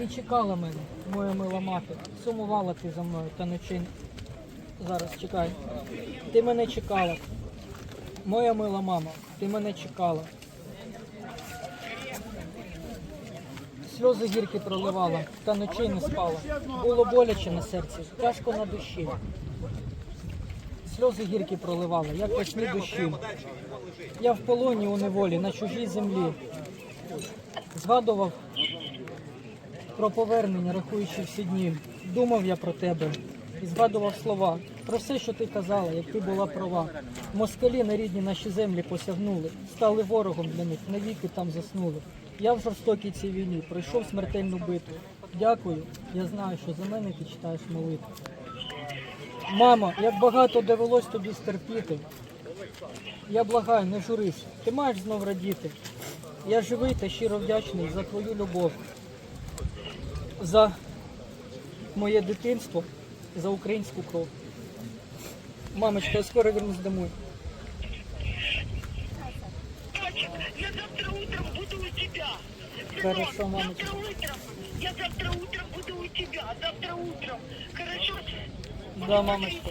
Ти чекала мене, моя мила мати. Сумувала ти за мною та ночі. Зараз чекай. Ти мене чекала. Моя мила мама, ти мене чекала. Сльози гіркі проливала, та ночей не спала. Було боляче на серці, тяжко на душі. Сльози гіркі проливала, як весні душі. Я в полоні у неволі, на чужій землі. Згадував про повернення, рахуючи всі дні. Думав я про тебе і згадував слова про все, що ти казала, як ти була права. Москалі на рідні наші землі посягнули, стали ворогом для них, навіки там заснули. Я в жорстокій цій війні пройшов смертельну битву. Дякую, я знаю, що за мене ти читаєш молитву. Мамо, як багато довелось тобі стерпіти. Я благаю, не журись, ти маєш знов радіти. Я живий та щиро вдячний за твою любов, за моє дитинство, за українську кров. Мамочка, я скоро вернусь домой. Тачек, я завтра утром буду у тебя. Хорошо, мамочка. Завтра утром. Я завтра утром буду у тебя. Завтра утром. Хорошо? Да, мамочка.